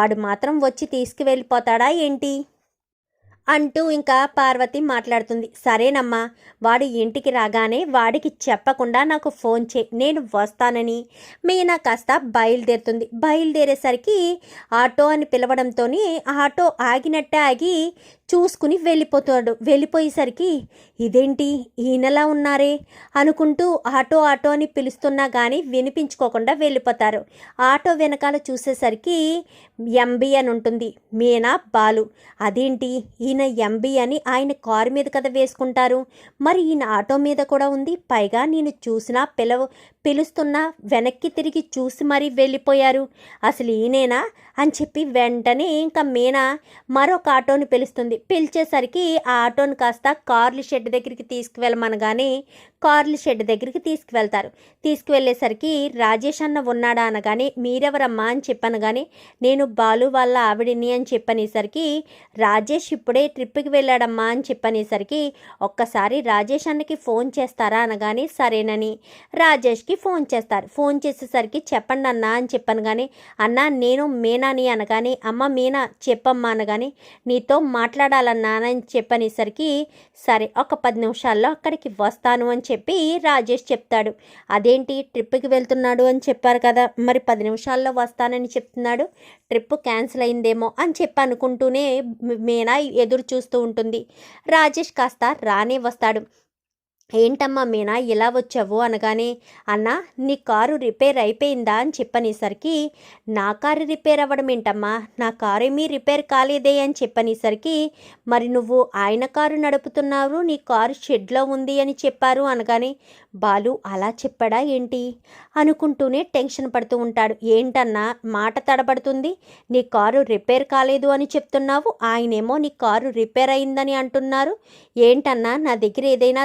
వాడు మాత్రం వచ్చి తీసుకువెళ్ళిపోతాడా ఏంటి? అంటూ ఇంకా పార్వతి మాట్లాడుతుంది. సరేనమ్మా వాడు ఇంటికి రాగానే వాడికి చెప్పకుండా నాకు ఫోన్ చే నేను వస్తానని. మీనా కాస్త బయలుదేరుతుంది. బయలుదేరేసరికి ఆటో అని పిలవడంతో ఆటో ఆగినట్టే ఆగి చూసుకుని వెళ్ళిపోతాడు. వెళ్ళిపోయేసరికి ఇదేంటి? ఈయనలా ఉన్నారే? అనుకుంటూ ఆటో ఆటో అని పిలుస్తున్నా కానీ వినిపించుకోకుండా వెళ్ళిపోతారు. ఆటో వెనకాల చూసేసరికి ఎంబీ అని ఉంటుంది. మీనా? బాలు. అదేంటి? ఈయన ఎంబీ అని ఆయన కారు మీద కదా వేసుకుంటారు. మరి ఈయన ఆటో మీద కూడా ఉంది. పైగా నేను చూసినా పిలవ పిలుస్తున్నా వెనక్కి తిరిగి చూసి మరీ వెళ్ళిపోయారు. అసలు ఈయనేనా? అని చెప్పి వెంటనే ఇంకా మీనా మరొక ఆటోని పిలుస్తుంది. పిలిచేసరికి ఆ ఆటోని కాస్త కార్లు షెడ్ దగ్గరికి తీసుకువెళ్ళమనగానే కార్ల షెడ్ దగ్గరికి తీసుకువెళ్తారు. తీసుకువెళ్ళేసరికి రాజేష్ అన్న ఉన్నాడా అనగానే మీరెవరమ్మా? అని చెప్పనగానే నేను బాలు వాళ్ళ ఆవిడిని అని చెప్పనేసరికి రాజేష్ ఇప్పుడే ట్రిప్కి వెళ్ళాడమ్మా అని చెప్పనేసరికి ఒక్కసారి రాజేష్ అన్నకి ఫోన్ చేస్తారా? అనగానే సరేనని రాజేష్కి ఫోన్ చేస్తారు. ఫోన్ చేసేసరికి చెప్పండి అన్నా అని చెప్పాను కానీ అన్నా నేను మీనాని అనగానే అమ్మ మీనా చెప్పమ్మా అనగానే నీతో మాట్లాడాలన్నా అని చెప్పనేసరికి సరే ఒక పది నిమిషాల్లో అక్కడికి వస్తాను అని చెప్పి రాజేష్ చెప్తాడు. అదేంటి? ట్రిప్కి వెళ్తున్నాడు అని చెప్పారు కదా మరి పది నిమిషాల్లో వస్తానని చెప్తున్నాడు. ట్రిప్ క్యాన్సిల్ అయిందేమో అని చెప్పి అనుకుంటూనే మీనా ఎదురు చూస్తూ ఉంటుంది. రాజేష్ కాస్త రానే వస్తాడు. ఏంటమ్మా మీనా ఇలా వచ్చావు అనగానే అన్న నీ కారు రిపేర్ అయిపోయిందా? అని చెప్పనేసరికి నా కారు రిపేర్ అవ్వడం ఏంటమ్మా? నా కారు ఏమీ రిపేర్ కాలేదే అని చెప్పనేసరికి మరి నువ్వు ఆయన కారు నడుపుతున్నావు నీ కారు షెడ్లో ఉంది అని చెప్పారు అనగానే బాలు అలా చెప్పాడా ఏంటి? అనుకుంటూనే టెన్షన్ పడుతూ ఉంటాడు. ఏంటన్నా మాట తడబడుతుంది నీ కారు రిపేర్ కాలేదు అని చెప్తున్నావు ఆయనేమో నీ కారు రిపేర్ అయిందని అంటున్నారు. ఏంటన్నా నా దగ్గర ఏదైనా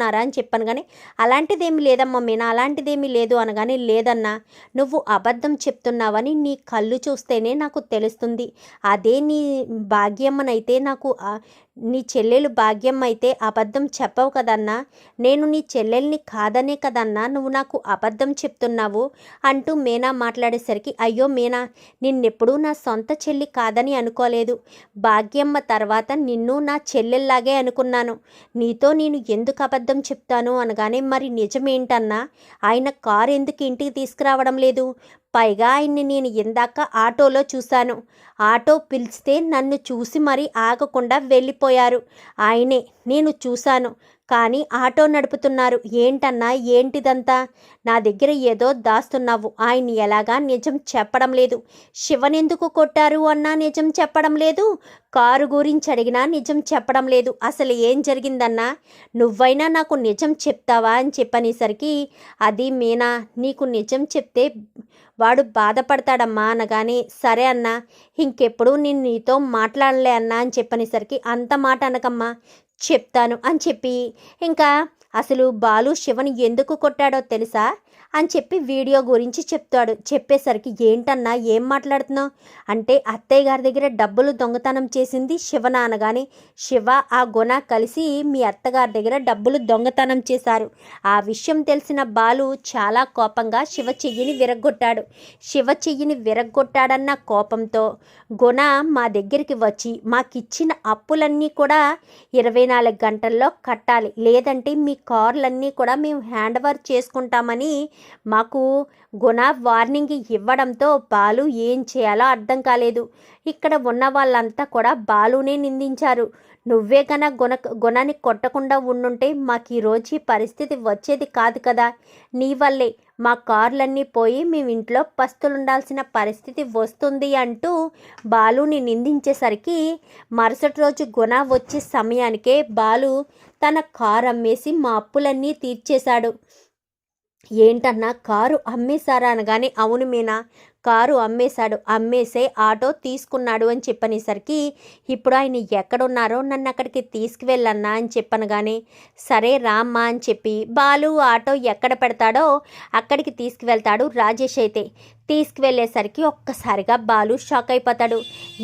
దాస్తున్నారా అని చెప్పాను కానీ అలాంటిదేమీ లేదమ్మా మీనా అలాంటిదేమీ లేదు అనగానే లేదన్నా నువ్వు అబద్ధం చెప్తున్నావని నీ కళ్ళు చూస్తేనే నాకు తెలుస్తుంది. అదే నీ భాగ్యమ్మనైతే నాకు నీ చెల్లెలు భాగ్యం అయితే అబద్ధం చెప్పవు కదన్నా. నేను నీ చెల్లెల్ని కాదనే కదన్నా. నువ్వు నాకు అబద్ధం చెప్తున్నావు అంటూ మీనా మాట్లాడేసరికి అయ్యో మీనా నిన్నెప్పుడూ నా సొంత చెల్లి కాదని అనుకోలేదు. భాగ్యమ్మ తర్వాత నిన్ను నా చెల్లెల్లాగే అనుకున్నాను. నీతో నేను ఎందుకు అబద్ధం చెప్తాను అనగానే మరి నిజమేంటన్నా? ఆయన కారు ఎందుకు ఇంటికి తీసుకురావడం లేదు? పైగా ఆయన్ని నేను ఇందాక ఆటోలో చూశాను. ఆటో పిలిస్తే నన్ను చూసి మరీ ఆగకుండా వెళ్ళిపోయారు. ఆయనే నేను చూశాను. కానీ ఆటో నడుపుతున్నారు. ఏంటన్నా? ఏంటిదంతా? నా దగ్గర ఏదో దాస్తున్నావు. ఆయన్ని ఎలాగా నిజం చెప్పడం లేదు. శివనెందుకు కొట్టారు అన్నా నిజం చెప్పడం లేదు. కారు గురించి అడిగినా నిజం చెప్పడం లేదు. అసలు ఏం జరిగిందన్నా? నువ్వైనా నాకు నిజం చెప్తావా అని చెప్పనేసరికి అది మీనా నీకు నిజం చెప్తే వాడు బాధపడతాడమ్మా అనగానే సరే అన్నా ఇంకెప్పుడు నేను నీతో మాట్లాడలే అన్నా అని చెప్పనేసరికి అంత మాట అనకమ్మా. చెప్తాను అని చెప్పి ఇంకా అసలు బాలు శివని ఎందుకు కొట్టాడో తెలుసా? అని చెప్పి వీడియో గురించి చెప్తాడు. చెప్పేసరికి ఏంటన్నా ఏం మాట్లాడుతున్నావు? అంటే అత్తయ్య గారి దగ్గర డబ్బులు దొంగతనం చేసింది శివన అనగానే శివ ఆ గుణ కలిసి మీ అత్తగారి దగ్గర డబ్బులు దొంగతనం చేశారు. ఆ విషయం తెలిసిన బాలు చాలా కోపంగా శివ చెయ్యిని విరగ్గొట్టాడు. శివ చెయ్యిని విరగ్గొట్టాడన్న కోపంతో గుణ మా దగ్గరికి వచ్చి మాకిచ్చిన అప్పులన్నీ కూడా ఇరవై నాలుగు గంటల్లో కట్టాలి. లేదంటే మీ కార్లన్నీ కూడా మేము హ్యాండ్ ఓవర్ చేసుకుంటామని మాకు గుణ వార్నింగ్ ఇవ్వడంతో బాలు ఏం చేయాలో అర్థం కాలేదు. ఇక్కడ ఉన్న వాళ్ళంతా కూడా బాలునే నిందించారు. నువ్వే గన గుణ గుణాన్ని కొట్టకుండా ఉండుంటే మాకు ఈరోజు ఈ పరిస్థితి వచ్చేది కాదు కదా. నీ వల్లే మా కార్లన్నీ పోయి మేము ఇంట్లో పస్తులుండాల్సిన పరిస్థితి వస్తుంది అంటూ బాలుని నిందించేసరికి మరుసటి రోజు గుణ వచ్చే సమయానికే బాలు తన కారు అమ్మేసి మా అప్పులన్నీ తీర్చేశాడు. ఏంటన్నా కారు అమ్మేశారా అనగానే అవును మీనా కారు అమ్మేశాడు. అమ్మేసే ఆటో తీసుకున్నాడు అని చెప్పనేసరికి ఇప్పుడు ఆయన ఎక్కడున్నారో నన్ను అక్కడికి తీసుకువెళ్ళన్నా అని చెప్పనగానే సరే రామ్మా అని చెప్పి బాలు ఆటో ఎక్కడ పెడతాడో అక్కడికి తీసుకువెళ్తాడు రాజేష్ అయితే. తీసుకువెళ్ళేసరికి ఒక్కసారిగా బాలు షాక్ అయిపోతాడు.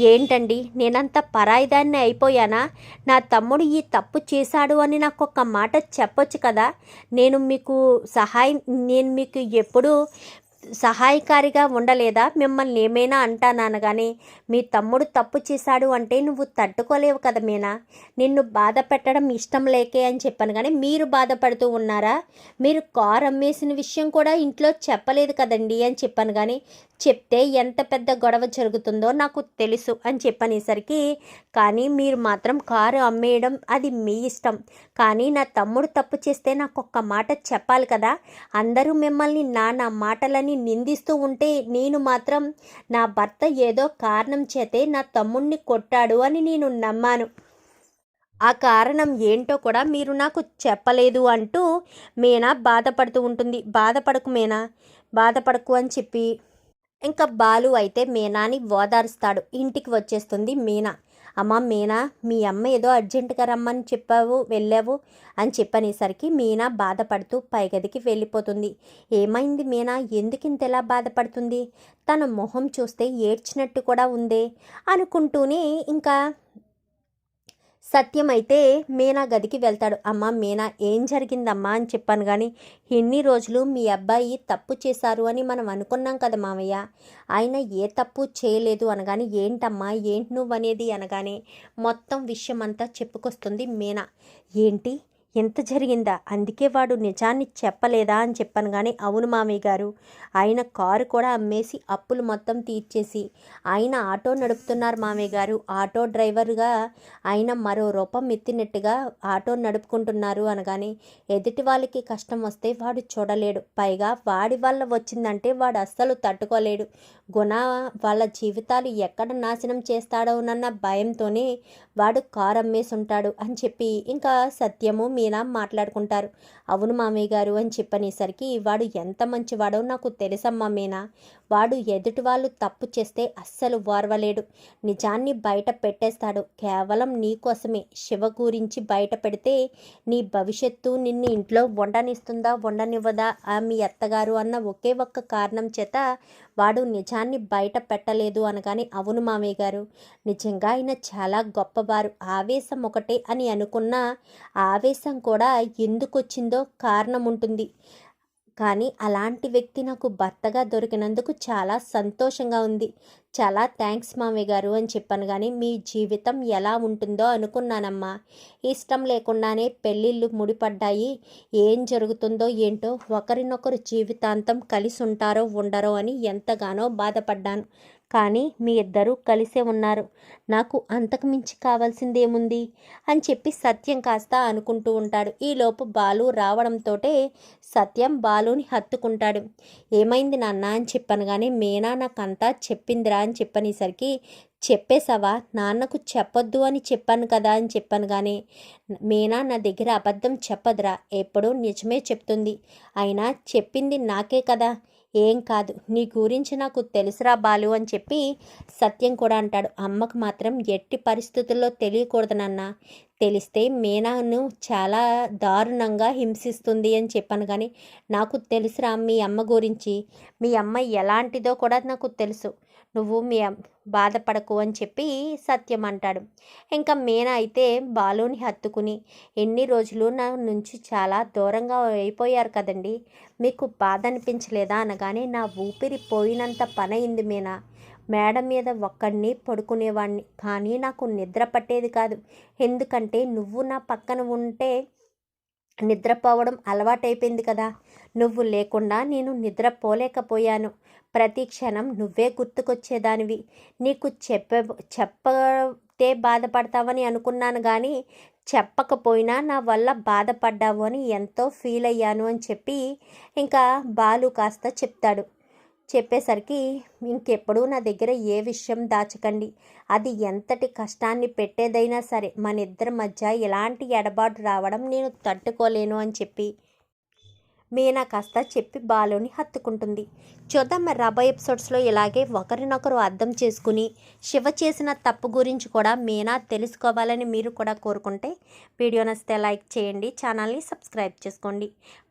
ఏంటండి నేనంత పరాయిదాన్ని అయిపోయానా? నా తమ్ముడు ఈ తప్పు చేశాడు అని నాకు ఒక మాట చెప్పొచ్చు కదా? నేను మీకు సహాయం నేను మీకు ఎప్పుడూ సహాయకారిగా ఉండలేదా? మిమ్మల్ని ఏమైనా అంటాననగానే మీ తమ్ముడు తప్పు చేశాడు అంటే నువ్వు తట్టుకోలేవు కదా మీనా? నిన్ను బాధ పెట్టడం ఇష్టం లేకే అని చెప్పాను. కానీ మీరు బాధపడుతూ ఉన్నారా? మీరు కార్ అమ్మేసిన విషయం కూడా ఇంట్లో చెప్పలేదు కదండి అని చెప్పాను. కానీ చెప్తే ఎంత పెద్ద గొడవ జరుగుతుందో నాకు తెలుసు అని చెప్పనేసరికి కానీ మీరు మాత్రం కారు అమ్మేయడం అది మీ ఇష్టం. కానీ నా తమ్ముడు తప్పు చేస్తే నాకు ఒక్క మాట చెప్పాలి కదా? అందరూ మిమ్మల్ని నా నా మాటలని నిందిస్తూ ఉంటే నేను మాత్రం నా భర్త ఏదో కారణం చేతే నా తమ్ముణ్ణి కొట్టాడు అని నేను నమ్మాను. ఆ కారణం ఏంటో కూడా మీరు నాకు చెప్పలేదు అంటూ మీనా బాధపడుతూ ఉంటుంది. బాధపడకు మీనా? బాధపడకు అని చెప్పి ఇంకా బాలు అయితే మీనాని ఓదారుస్తాడు. ఇంటికి వచ్చేస్తుంది మీనా. అమ్మ మీనా మీ అమ్మ ఏదో అర్జెంటుగా రమ్మని చెప్పావు వెళ్ళావు అని చెప్పనేసరికి మీనా బాధపడుతూ పైగదికి వెళ్ళిపోతుంది. ఏమైంది మీనా? ఎందుకు ఇంతలా బాధపడుతుంది? తన మొహం చూస్తే ఏడ్చినట్టు కూడా ఉందే అనుకుంటూనే ఇంకా సత్యం అయితే మీనా గదికి వెళ్తాడు. అమ్మ మీనా ఏం జరిగిందమ్మా అని చెప్పాను కానీ ఎన్ని రోజులు మీ అబ్బాయి తప్పు చేశారు అని మనం అనుకున్నాం కదా మామయ్య ఆయన ఏ తప్పు చేయలేదు అనగాని ఏంటమ్మా ఏంటి నువ్వు అనేది అనగానే మొత్తం విషయం అంతా చెప్పుకొస్తుంది మీనా. ఏంటి? ఎంత జరిగిందా? అందుకే వాడు నిజాన్ని చెప్పలేదా అని చెప్పాను కానీ అవును మామయ్య గారు. ఆయన కారు కూడా అమ్మేసి అప్పులు మొత్తం తీర్చేసి ఆయన ఆటో నడుపుతున్నారు మామయ్య గారు. ఆటో డ్రైవర్గా ఆయన మరో రూపం ఎత్తినట్టుగా ఆటో నడుపుకుంటున్నారు అనగానే ఎదుటి వాళ్ళకి కష్టం వస్తే వాడు చూడలేడు. పైగా వాడి వల్ల వచ్చిందంటే వాడు అస్సలు తట్టుకోలేడు. గుణ వాళ్ళ జీవితాలు ఎక్కడ నాశనం చేస్తాడోనన్న భయంతోనే వాడు కారు అమ్మేసి ఉంటాడు అని చెప్పి ఇంకా సత్యము మీ ఇలా మాట్లాడుకుంటారు. అవును మామయ్య గారు అని చెప్పనేసరికి వాడు ఎంత మంచివాడో నాకు తెలుసమ్మా మీనా. వాడు ఎదుటి వాళ్ళు తప్పు చేస్తే అస్సలు ఓర్వలేడు నిజాన్ని బయట పెట్టేస్తాడు. కేవలం నీ కోసమే. శివ గురించి బయట పెడితే నీ భవిష్యత్తు నిన్ను ఇంట్లో వండనిస్తుందా వండనివ్వదా? ఆ మీ అత్తగారు అన్న ఒకే ఒక్క కారణం చేత వాడు నిజాన్ని బయట పెట్టలేదు అనగానే అవును మామయ్య గారు. నిజంగా ఆయన చాలా గొప్పవారు. ఆవేశం ఒకటే అని అనుకున్న ఆవేశం కూడా ఎందుకు వచ్చిందో కారణం ఉంటుంది కానీ అలాంటి వ్యక్తి నాకు భర్తగా దొరికినందుకు చాలా సంతోషంగా ఉంది. చాలా థ్యాంక్స్ మామయ్య గారు అని చెప్పాను కానీ మీ జీవితం ఎలా ఉంటుందో అనుకున్నానమ్మా. ఇష్టం లేకుండానే పెళ్ళిళ్ళు ముడిపడ్డాయి. ఏం జరుగుతుందో ఏంటో ఒకరినొకరు జీవితాంతం కలిసి ఉంటారో ఉండరో అని ఎంతగానో బాధపడ్డాను. కానీ మీ ఇద్దరూ కలిసే ఉన్నారు. నాకు అంతకు మించి కావాల్సిందేముంది? అని చెప్పి సత్యం కాస్త అనుకుంటూ ఉంటాడు. ఈలోపు బాలు రావడంతో సత్యం బాలుని హత్తుకుంటాడు. ఏమైంది నాన్న అని చెప్పాను కానీ మీనా నాకంతా చెప్పిందిరా అని చెప్పనేసరికి చెప్పేసావా నాన్నకు చెప్పొద్దు అని చెప్పాను కదా అని చెప్పాను కానీ మీనా నా దగ్గర అబద్ధం చెప్పదురా. ఎప్పుడూ నిజమే చెప్తుంది. అయినా చెప్పింది నాకే కదా. ఏం కాదు. నీ గురించి నాకు తెలుసురా బాలు అని చెప్పి సత్యం కూడా అంటాడు. అమ్మకు మాత్రం ఎట్టి పరిస్థితుల్లో తెలియకూడదు నాన్న. తెలిస్తే మీనాను చాలా దారుణంగా హింసిస్తుంది అని చెప్పాను కానీ నాకు తెలుసురా మీ అమ్మ గురించి. మీ అమ్మ ఎలాంటిదో కూడా నాకు తెలుసు. నువ్వు మీ బాధపడకు అని చెప్పి సత్యం అంటాడు. ఇంకా మీనా అయితే బాలుని హత్తుకుని ఎన్ని రోజులు నా నుంచి చాలా దూరంగా అయిపోయారు కదండి మీకు బాధ అనిపించలేదా అనగానే నా ఊపిరి పోయినంత పనయింది మీనా. మేడ మీద ఒక్కడిని పడుకునేవాడిని కానీ నాకు నిద్ర పట్టేది కాదు. ఎందుకంటే నువ్వు నా పక్కన ఉంటే నిద్రపోవడం అలవాటైపోయింది కదా. నువ్వు లేకుండా నేను నిద్రపోలేకపోయాను. ప్రతి క్షణం నువ్వే గుర్తుకొచ్చేదానివి. నీకు చెప్ప చెప్పతే బాధపడతావని అనుకున్నాను కానీ చెప్పకపోయినా నా వల్ల బాధపడ్డావు అని ఎంతో ఫీల్ అయ్యాను అని చెప్పి ఇంకా బాలు కాస్త చెప్తాడు. చెప్పేసరికి ఇంకెప్పుడు నా దగ్గర ఏ విషయం దాచకండి. అది ఎంతటి కష్టాన్ని పెట్టేదైనా సరే మన ఇద్దరి మధ్య ఎలాంటి ఎడబాటు రావడం నేను తట్టుకోలేను అని చెప్పి మీనా కాస్త చెప్పి బాలుని హత్తుకుంటుంది. చూద్దాం మరి రాబోయే ఎపిసోడ్స్లో ఇలాగే ఒకరినొకరు అర్థం చేసుకుని శివ చేసిన తప్పు గురించి కూడా మీనా తెలుసుకోవాలని మీరు కూడా కోరుకుంటే వీడియో నచ్చితే లైక్ చేయండి ఛానల్ని సబ్స్క్రైబ్ చేసుకోండి.